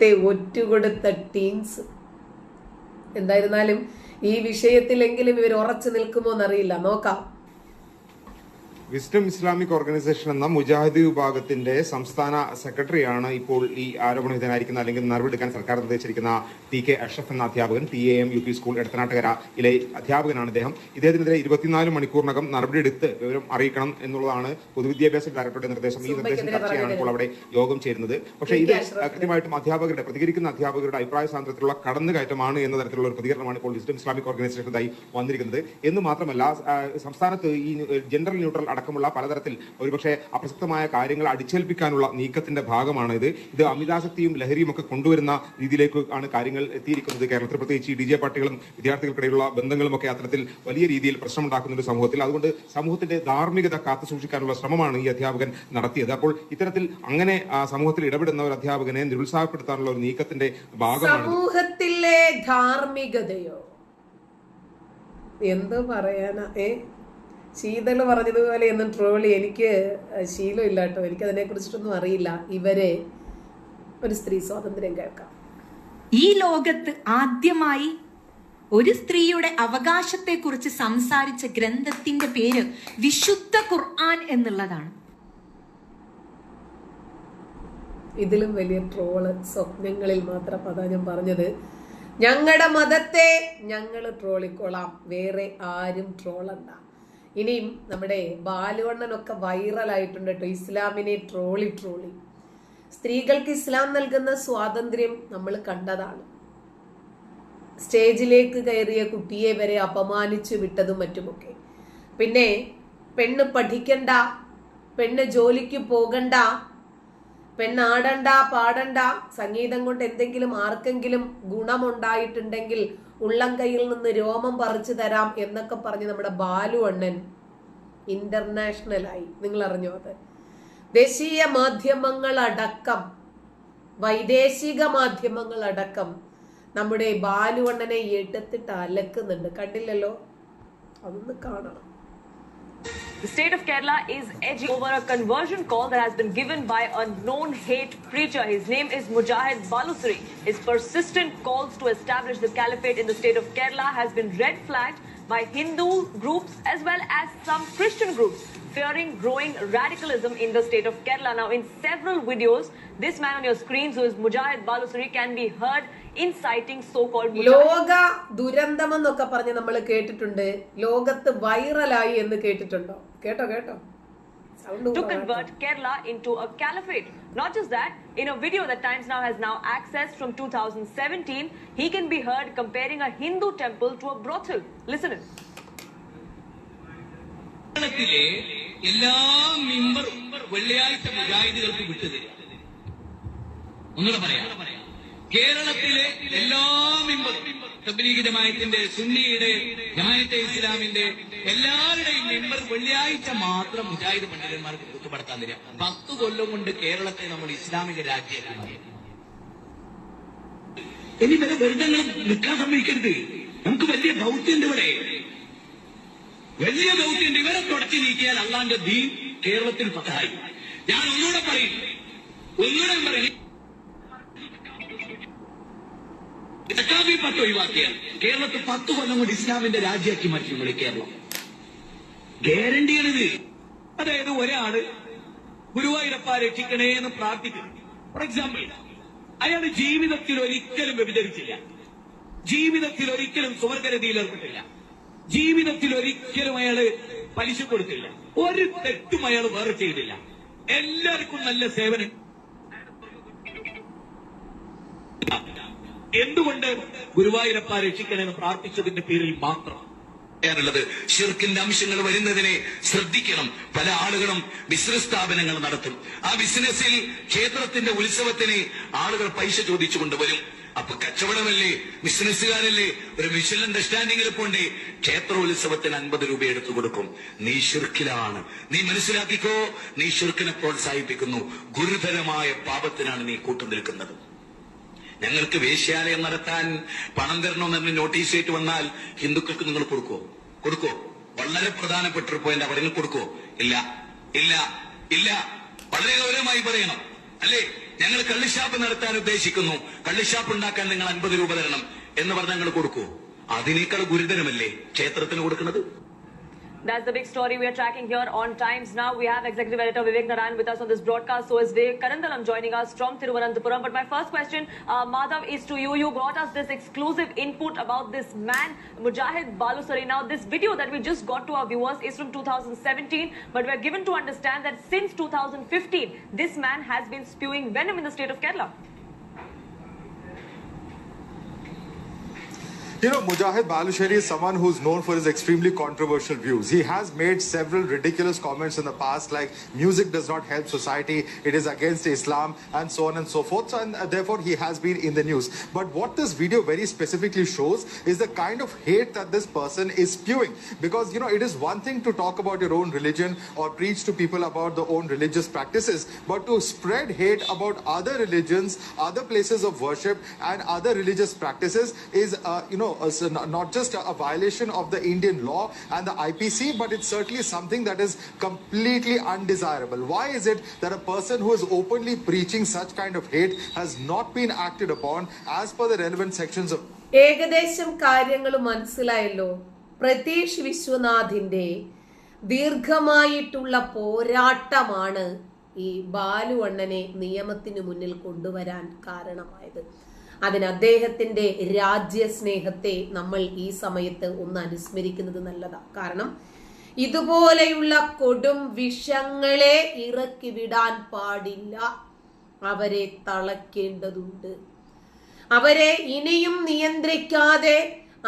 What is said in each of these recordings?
ത്തെ ഒറ്റുകൊടുത്ത ടീംസ് എന്തായിരുന്നാലും ഈ വിഷയത്തിലെങ്കിലും ഇവർ ഉറച്ചു നിൽക്കുമോ എന്നറിയില്ല നോക്കാം. വിസ്ഡം ഇസ്ലാമിക് ഓർഗനൈസേഷൻ എന്ന മുജാഹിദ് വിഭാഗത്തിന്റെ സംസ്ഥാന സെക്രട്ടറിയാണ് ഇപ്പോൾ ഈ ആരോപണ വിധേയനായിരിക്കുന്ന അല്ലെങ്കിൽ നടപടിയെടുക്കാൻ സർക്കാർ നിർദ്ദേശിച്ചിരിക്കുന്ന ടി കെ അഷ്റഫ് എന്ന അധ്യാപകൻ T A M U P school എടത്തനാട്ടുകരയിലെ അധ്യാപകനാണ് അദ്ദേഹം ഇദ്ദേഹത്തിനെതിരെ ഇരുപത്തിനാല് മണിക്കൂറിനകം നടപടിയെടുത്ത് വിവരം അറിയിക്കണം എന്നുള്ളതാണ് പൊതുവിദ്യാഭ്യാസ ഡയറക്ടറുടെ നിർദ്ദേശം. ഈ നിർദ്ദേശം ചർച്ച ചെയ്യാനാണ് ഇപ്പോൾ അവിടെ യോഗം ചേരുന്നത്. പക്ഷേ ഇത് കൃത്യമായിട്ടും അധ്യാപകരുടെ പ്രതികരിക്കുന്ന അധ്യാപകരുടെ അഭിപ്രായ സാന്ദ്രത്തിലുള്ള കടന്നുകയറ്റമാണ് എന്ന തരത്തിലുള്ള ഒരു പ്രതികരണമാണ് ഇപ്പോൾ വിസ്ഡം ഇസ്ലാമിക് ഓർഗനൈസേഷനായി വന്നിരിക്കുന്നത്. എന്ന് മാത്രമല്ല സംസ്ഥാനത്ത് ഈ ജനറൽ ന്യൂട്രൽ അടക്കമുള്ള പലതരത്തിൽ ഒരുപക്ഷെ അപ്രസക്തമായ കാര്യങ്ങൾ അടിച്ചേൽപ്പിക്കാനുള്ള നീക്കത്തിന്റെ ഭാഗമാണ് ഇത്. ഇത് അമിതാസക്തിയും ലഹരിയും ഒക്കെ കൊണ്ടുവരുന്ന രീതിയിലേക്ക് ആണ് കാര്യങ്ങൾ എത്തിയിരിക്കുന്നത്. കേരളത്തിൽ പ്രത്യേകിച്ച് ഡി ജെ പാർട്ടികളും വിദ്യാർത്ഥികൾക്കിടയിലുള്ള ബന്ധങ്ങളും ഒക്കെ അത്തരത്തിൽ വലിയ രീതിയിൽ പ്രശ്നമുണ്ടാക്കുന്ന ഒരു സമൂഹത്തിൽ. അതുകൊണ്ട് സമൂഹത്തിന്റെ ധാർമ്മികത കാത്തു സൂക്ഷിക്കാനുള്ള ശ്രമമാണ് ഈ അധ്യാപകൻ നടത്തിയത്. അപ്പോൾ ഇത്തരത്തിൽ അങ്ങനെ സമൂഹത്തിൽ ഇടപെടുന്ന ഒരു അധ്യാപകനെ നിരുത്സാഹപ്പെടുത്താനുള്ള ഒരു നീക്കത്തിന്റെ ഭാഗമാണ്. സമൂഹത്തിലെ ധാർമ്മികതയോ? എന്ത് പറയാനാ? ഏ? ശീതൾ പറഞ്ഞതുപോലെ ഒന്നും ട്രോളി എനിക്ക് ശീലമില്ല കേട്ടോ എനിക്ക് അതിനെ കുറിച്ചിട്ടൊന്നും അറിയില്ല. ഇവരെ ഒരു സ്ത്രീ സ്വാതന്ത്ര്യം കേൾക്കാം. ഈ ലോകത്ത് ആദ്യമായി ഒരു സ്ത്രീയുടെ അവകാശത്തെക്കുറിച്ച് സംസാരിച്ച ഗ്രന്ഥത്തിന്റെ പേര് വിശുദ്ധ ഖുർആൻ എന്നുള്ളതാണ്. ഇതിലും വലിയ ട്രോൾ സ്വപ്നങ്ങളിൽ മാത്രം അതാ ഞാൻ പറഞ്ഞത്. ഞങ്ങളുടെ മതത്തെ ഞങ്ങൾ ട്രോളിക്കോളാം വേറെ ആരും ട്രോളണ്ട ഇനിയും നമ്മുടെ ബാലുവണ്ണനൊക്കെ വൈറലായിട്ടുണ്ട് കേട്ടോ ഇസ്ലാമിനെ ട്രോളി ട്രോളി. സ്ത്രീകൾക്ക് ഇസ്ലാം നൽകുന്ന സ്വാതന്ത്ര്യം നമ്മൾ കണ്ടതാണ്. സ്റ്റേജിലേക്ക് കയറിയ കുട്ടിയെ വരെ അപമാനിച്ചു വിട്ടതും മറ്റുമൊക്കെ. പിന്നെ പെണ്ണ് പഠിക്കണ്ട പെണ്ണ് ജോലിക്ക് പോകണ്ട പെണ്ണാടണ്ട പാടണ്ട സംഗീതം കൊണ്ട് എന്തെങ്കിലും ആർക്കെങ്കിലും ഗുണമുണ്ടായിട്ടുണ്ടെങ്കിൽ ഉള്ളം കയ്യിൽ നിന്ന് രോമം പറിച്ചു തരാം എന്നൊക്കെ പറഞ്ഞ് നമ്മുടെ ബാലു അണ്ണൻ ഇന്റർനാഷണലായി. നിങ്ങൾ അറിഞ്ഞോ അത്? ദേശീയ മാധ്യമങ്ങൾ അടക്കം വൈദേശിക മാധ്യമങ്ങൾ അടക്കം നമ്മുടെ ബാലു അണ്ണനെ എടുത്തിട്ട് അലക്കുന്നുണ്ട്. കണ്ടില്ലല്ലോ? അതൊന്ന് കാണണം. The state of Kerala is edging over a conversion call that has been given by a known hate preacher. His name is Mujahid Balusri. His persistent calls to establish the caliphate in the state of Kerala has been red flagged by Hindu groups as well as some Christian groups, fearing growing radicalism in the state of Kerala. Now, in several videos, this man on your screens, who is Mujahid Balusri, can be heard inciting so-called Mujahid. ലോക ദുരന്തം എന്നൊക്കെ പറഞ്ഞ് നമ്മൾ കേട്ടിട്ടുണ്ട് ലോകത്ത് വൈറലായി എന്ന് കേട്ടിട്ടുണ്ടോ കേട്ടോ കേട്ടോ sound to convert Kerala into a caliphate. Not just that, in a video that Times Now has now accessed from 2017, he can be heard comparing a Hindu temple to a brothel. Listen in. കേരളത്തിലെ എല്ലാ മെമ്പറും വെള്ളിയാഴ്ച മുജാഹിദുകൾക്ക് വിട്ടുതരിക ഒന്നുകൂടെ പറയാം. കേരളത്തിലെ എല്ലാ മെമ്പറും തബ്ലീഗ് ജമായത്തിന്റെ സുന്നിയുടെ ജമായത്തെ ഇസ്ലാമിന്റെ എല്ലാവരുടെയും മെമ്പർ വെള്ളിയാഴ്ച മാത്രം മുജാഹിദ് പണ്ഡിതന്മാർക്ക് കുത്തുപെടുത്താൻ തരിക. പത്ത് കൊല്ലം കൊണ്ട് കേരളത്തെ നമ്മൾ ഇസ്ലാമിക രാജ്യമാക്കി. ഇനി വരെ വെറുതെ നിൽക്കാൻ സമ്മതിക്കരുത്. നമുക്ക് വലിയ ദൗത്യമുണ്ട് ഇവിടെ. വലിയ ദൗത്യം ഇവരെ തുടച്ചു നീക്കിയാൽ അള്ളാന്റെ ദീൻ കേരളത്തിൽ പത്തായി ഞാൻ ഒന്നുകൂടെ പറയും. ഒന്നുകൂടെ പറയും ി. പത്ത് ഒഴിവാക്കിയാൽ കേരളത്തിൽ പത്ത് കൊല്ലം കൊണ്ട് ഇസ്ലാമിന്റെ രാജ്യമാക്കി മാറ്റി നമ്മൾ കേരളം. ഗ്യാരണ്ടിയാണിത് അതായത് ഒരാൾ ഗുരുവായൂരപ്പ രക്ഷിക്കണേ എന്ന് പ്രാർത്ഥിക്കുന്നു. ഫോർ എക്സാമ്പിൾ അയാൾ ജീവിതത്തിൽ ഒരിക്കലും വ്യഭിചരിച്ചില്ല. ജീവിതത്തിൽ ഒരിക്കലും സുവർഗരതിയിൽ ഏർപ്പെട്ടില്ല. ജീവിതത്തിൽ ഒരിക്കലും അയാൾ പലിശ കൊടുത്തില്ല. ഒരു തെറ്റും അയാൾ വേറെ ചെയ്തില്ല. എല്ലാവർക്കും നല്ല സേവനം. എന്തുകൊണ്ട് ഗുരുവായൂരപ്പ രക്ഷിക്കണമെന്ന് പ്രാർത്ഥിച്ചതിന്റെ പേരിൽ മാത്രം? ുള്ളത് ഷിർക്കിന്റെ അംശങ്ങൾ വരുന്നതിനെ ശ്രദ്ധിക്കണം. പല ആളുകളും ബിസിനസ് സ്ഥാപനങ്ങൾ നടത്തും. ആ ബിസിനസ്സിൽ ക്ഷേത്രത്തിന്റെ ഉത്സവത്തിന് ആളുകൾ പൈസ ചോദിച്ചു കൊണ്ടുവരും അപ്പൊ കച്ചവടമല്ലേ? ബിസിനസ്സുകാരല്ലേ? ഒരു മിഷൻ അണ്ടർസ്റ്റാൻഡിംഗിൽ പോണ്ടേ? ക്ഷേത്രോത്സവത്തിന് അൻപത് രൂപ എടുത്തു കൊടുക്കും. നീ ഷിർക്കിലാണ് നീ മനസ്സിലാക്കിക്കോ? നീ ഷിർക്കിനെ പ്രോത്സാഹിപ്പിക്കുന്നു. ഗുരുതരമായ പാപത്തിനാണ് നീ കൂട്ടുനിൽക്കുന്നത് ഞങ്ങൾക്ക് വേശ്യാലയം നടത്താൻ പണം തരണമെന്ന് നോട്ടീസ് ആയിട്ട് വന്നാൽ ഹിന്ദുക്കൾക്ക് നിങ്ങൾ കൊടുക്കോ? കൊടുക്കോ. വളരെ പ്രധാനപ്പെട്ട ഒരു പോയിന്റ് അവിടെ കൊടുക്കോ? ഇല്ല. ഇല്ല. ഇല്ല. വളരെ ഗൗരവമായി പറയണം. അല്ലേ? ഞങ്ങൾ കള്ളിഷാപ്പ് നടത്താൻ ഉദ്ദേശിക്കുന്നു. കള്ളിഷാപ്പ് ഉണ്ടാക്കാൻ നിങ്ങൾ അൻപത് രൂപ തരണം എന്ന് പറഞ്ഞ് ഞങ്ങൾ കൊടുക്കൂ. അതിനേക്കാൾ ഗുരുതരമല്ലേ ക്ഷേത്രത്തിന് കൊടുക്കുന്നത് That's the big story we are tracking here on Times Now. We have Executive Editor Vivek Narayan with us on this broadcast. So is Vivek Karandalam joining us from Thiruvananthapuram. But my first question, uh, Madhav, is to you. You brought us this exclusive input about this man, Mujahid Balusari. Now, this video that we just got to our viewers is from 2017. But we're given to understand that since 2015, this man has been spewing venom in the state of Kerala. You know, Mujahid Balushari is someone who's known for his extremely controversial views. He has made several ridiculous comments in the past, like music does not help society, it is against Islam, and so on and so forth. And uh, therefore, he has been in the news. But what this video very specifically shows is the kind of hate that this person is spewing. Because, you know, it is one thing to talk about your own religion or preach to people about their own religious practices, but to spread hate about other religions, other places of worship, and other religious practices is, uh, you know, uh, a, not just a, violation of the Indian law and the IPC, but it's certainly something that is completely undesirable. Why is it that a person who is openly preaching such kind of hate has not been acted upon as per the relevant sections of ഏകദേശം കാര്യങ്ങൾ മനസ്സിലായല്ലോ പ്രതീഷ് വിശ്വനാഥിന്റെ ദീർഘമായിട്ടുള്ള പോരാട്ടമാണ് ഈ ബാലു അണ്ണനെ നിയമത്തിന് മുന്നിൽ കൊണ്ടുവരാൻ കാരണമായത് അതിന് അദ്ദേഹത്തിന്റെ രാജ്യസ്നേഹത്തെ നമ്മൾ ഈ സമയത്ത് ഒന്ന് അനുസ്മരിക്കുന്നത് നല്ലതാ. കാരണം ഇതുപോലെയുള്ള കൊടും വിഷങ്ങളെ ഇറക്കി വിടാൻ പാടില്ല. അവരെ തളയ്ക്കേണ്ടതുണ്ട് അവരെ ഇനിയും നിയന്ത്രിക്കാതെ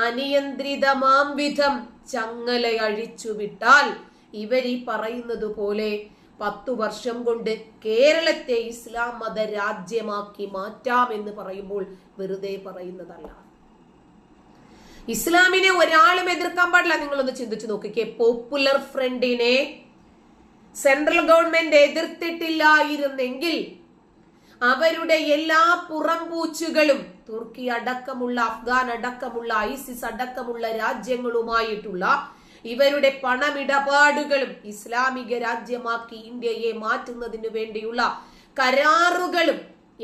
അനിയന്ത്രിതമാം വിധം ചങ്ങല അഴിച്ചുവിട്ടാൽ ഇവർ ഈ പറയുന്നത് പോലെ പത്തു വർഷം കൊണ്ട് കേരളത്തെ ഇസ്ലാം മത രാജ്യമാക്കി മാറ്റാം എന്ന് പറയുമ്പോൾ വെറുതെ പറയുന്നതല്ല. ഇസ്ലാമിനെ ഒരാളും എതിർക്കാൻ പാടില്ല. നിങ്ങളൊന്ന് ചിന്തിച്ചു നോക്കിക്കേ. പോപ്പുലർ ഫ്രണ്ടിനെ സെൻട്രൽ ഗവൺമെന്റ് എതിർത്തിട്ടില്ലായിരുന്നെങ്കിൽ അവരുടെ എല്ലാ പുറംപൂച്ചുകളും തുർക്കി അടക്കമുള്ള അഫ്ഗാൻ അടക്കമുള്ള ഐസിസ് അടക്കമുള്ള രാജ്യങ്ങളുമായിട്ടുള്ള ഇവരുടെ പണമിടപാടുകളും ഇസ്ലാമിക രാജ്യമാക്കി ഇന്ത്യയെ മാറ്റുന്നതിന് വേണ്ടിയുള്ള കരാറുകളും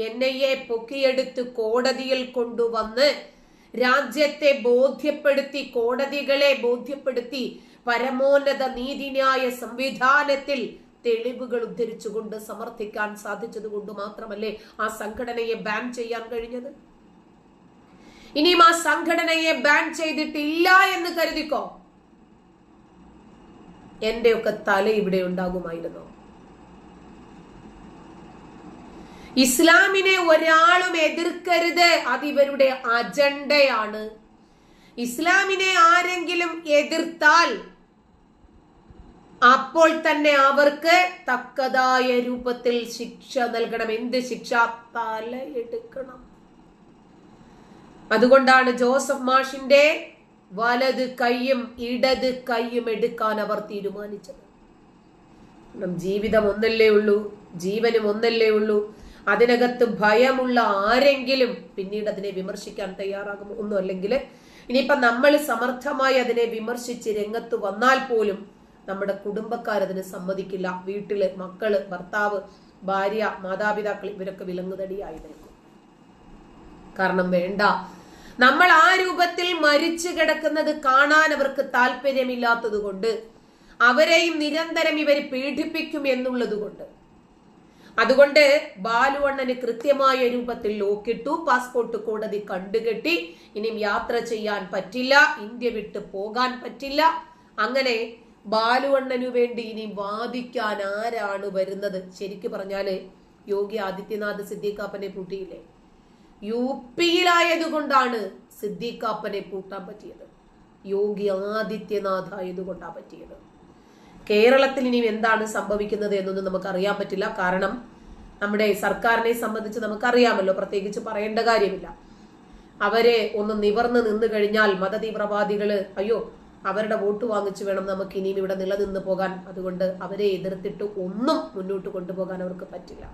എൻ ഐ എ പൊക്കിയെടുത്ത് കോടതിയിൽ കൊണ്ടുവന്ന് രാജ്യത്തെ ബോധ്യപ്പെടുത്തി കോടതികളെ ബോധ്യപ്പെടുത്തി പരമോന്നത നീതിന്യായ സംവിധാനത്തിൽ തെളിവുകൾ ഉദ്ധരിച്ചുകൊണ്ട് സമർത്ഥിക്കാൻ സാധിച്ചതുകൊണ്ട് മാത്രമല്ലേ ആ സംഘടനയെ ബാൻ ചെയ്യാൻ കഴിഞ്ഞത്? ഇനിയും ആ സംഘടനയെ ബാൻ ചെയ്തിട്ടില്ല എന്ന് കരുതിക്കോ? എന്റെയൊക്കെ തല ഇവിടെ ഉണ്ടാകുമായിരുന്നു. ഇസ്ലാമിനെ ഒരാളും എതിർക്കരുത് അത് ഇവരുടെ അജണ്ടയാണ്. ഇസ്ലാമിനെ ആരെങ്കിലും എതിർത്താൽ അപ്പോൾ തന്നെ അവർക്ക് തക്കതായ രൂപത്തിൽ ശിക്ഷ നൽകണം. എന്ത് ശിക്ഷ? തല എടുക്കണം അതുകൊണ്ടാണ് ജോസഫ് മാഷിന്റെ വലത് കൈയും ഇടത് കൈയും എടുക്കാൻ അവർ തീരുമാനിച്ചത്. ജീവിതം ഒന്നല്ലേ ഉള്ളൂ ജീവനും ഒന്നല്ലേ ഉള്ളൂ. അതിനകത്ത് ഭയമുള്ള ആരെങ്കിലും പിന്നീട് അതിനെ വിമർശിക്കാൻ തയ്യാറാകും ഒന്നും അല്ലെങ്കിൽ. ഇനിയിപ്പം നമ്മൾ സമർത്ഥമായി അതിനെ വിമർശിച്ച് രംഗത്ത് വന്നാൽ പോലും നമ്മുടെ കുടുംബക്കാർ അതിന് സമ്മതിക്കില്ല. വീട്ടിൽ മക്കൾ ഭർത്താവ് ഭാര്യ മാതാപിതാക്കൾ ഇവരൊക്കെ വിലങ്ങുതടിയായി നിൽക്കും. കാരണം വേണ്ട നമ്മൾ ആ രൂപത്തിൽ മരിച്ചു കിടക്കുന്നത് കാണാൻ അവർക്ക് താല്പര്യമില്ലാത്തത് കൊണ്ട് അവരെയും നിരന്തരം ഇവർ പീഡിപ്പിക്കും എന്നുള്ളത് കൊണ്ട്. അതുകൊണ്ട് ബാലുവണ്ണന് കൃത്യമായ രൂപത്തിൽ ലോക്കിട്ടു പാസ്പോർട്ട് കോടതി കണ്ടുകെട്ടി ഇനിയും യാത്ര ചെയ്യാൻ പറ്റില്ല ഇന്ത്യ വിട്ട് പോകാൻ പറ്റില്ല. അങ്ങനെ ബാലുവണ്ണനു വേണ്ടി ഇനി വാദിക്കാൻ ആരാണ് വരുന്നത്? ശരിക്കു പറഞ്ഞാൽ യോഗി ആദിത്യനാഥ് സിദ്ദീഖാപ്പനെ പൂട്ടിയില്ലേ? യു പിയിലായതുകൊണ്ടാണ് സിദ്ദീഖാപ്പനെ പൂട്ടാൻ പറ്റിയത്. യോഗി ആദിത്യനാഥ് ആയതുകൊണ്ടാണ് പറ്റിയത്. കേരളത്തിൽ ഇനി എന്താണ് സംഭവിക്കുന്നത് എന്നൊന്നും നമുക്ക് അറിയാൻ പറ്റില്ല. കാരണം നമ്മുടെ സർക്കാരിനെ സംബന്ധിച്ച് നമുക്കറിയാമല്ലോ. പ്രത്യേകിച്ച് പറയേണ്ട കാര്യമില്ല. അവരെ ഒന്ന് നിവർന്ന് നിന്ന് കഴിഞ്ഞാൽ മതതീവ്രവാദികൾ അയ്യോ അവരുടെ വോട്ട് വാങ്ങിച്ചു വേണം നമുക്ക് ഇനിയും ഇവിടെ നിലനിന്ന് പോകാൻ. അതുകൊണ്ട് അവരെ എതിർത്തിട്ട് ഒന്നും മുന്നോട്ട് കൊണ്ടുപോകാൻ അവർക്ക് പറ്റില്ല.